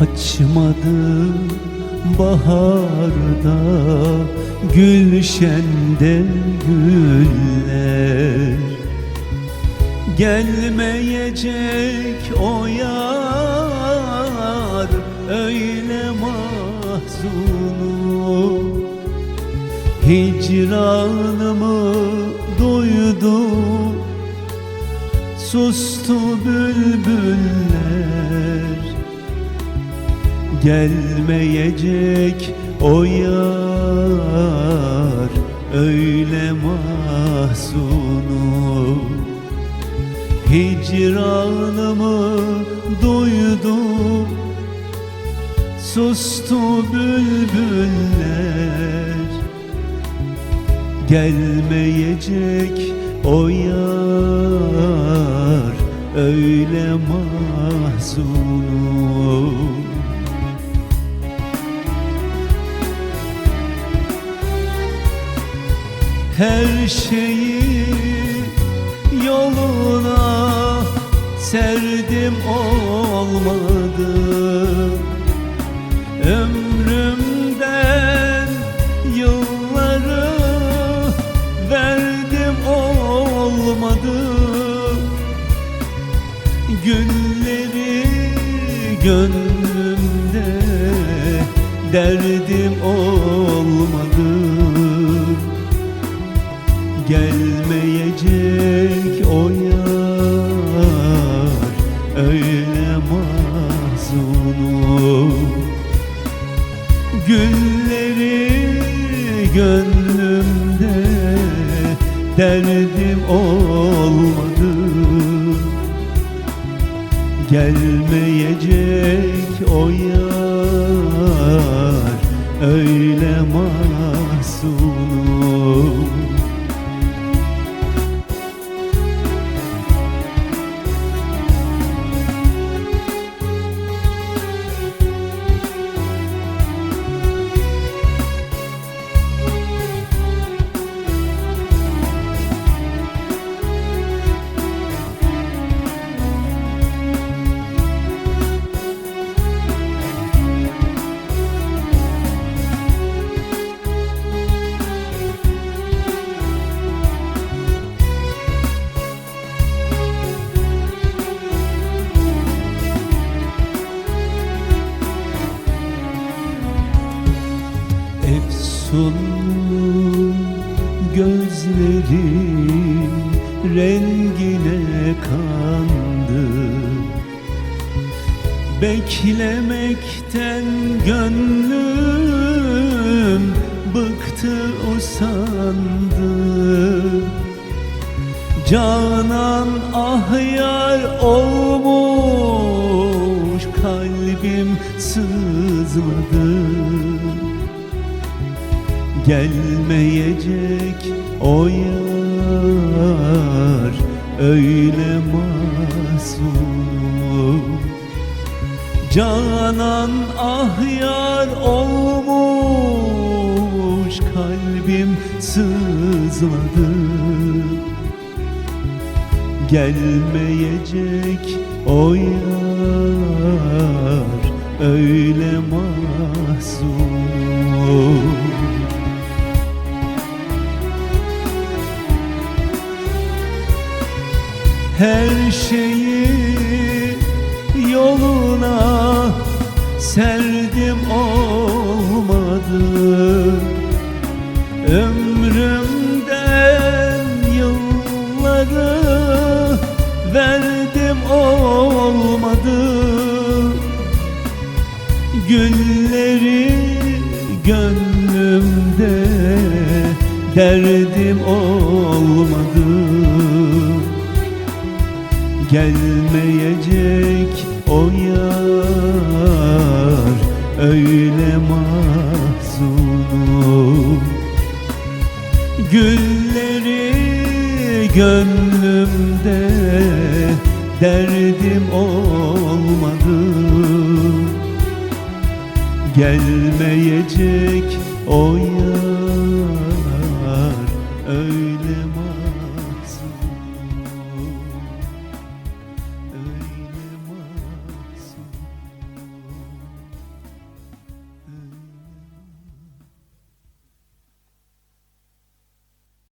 Açmadı baharda Gülşende güller. Gelmeyecek o yar Öyle mahzunum Hicranımı duydu Sustu bülbüller Gelmeyecek o yar Öyle mahzunum. Hicranımı duydu Sustu bülbüller. Gelmeyecek o yar Öyle mahzunum Her şeyi yoluna serdim olmadı. Ömrümden yılları verdim olmadı. Gülleri gönlümde derdim olmadı Gelmeyecek o yar Öyle mahzunum Gülleri gönlümde Derdim olmadı. Gelmeyecek o yar Efsunlu gözlerin rengine kandı. Beklemekten gönlüm bıktı usandı Canan ah yar olmuş kalbim sızladı Gelmeyecek o yar öyle masum. Canan ah yar olmuş kalbim sızladı. Gelmeyecek o yar öyle masum Her şeyi yoluna serdim olmadı. Ömrümden yılları verdim olmadı. Gülleri gönlümde derdim olmadı Gelmeyecek o yar öyle mahzunum Gülleri gönlümde derdim olmadı. Gelmeyecek o yar öyle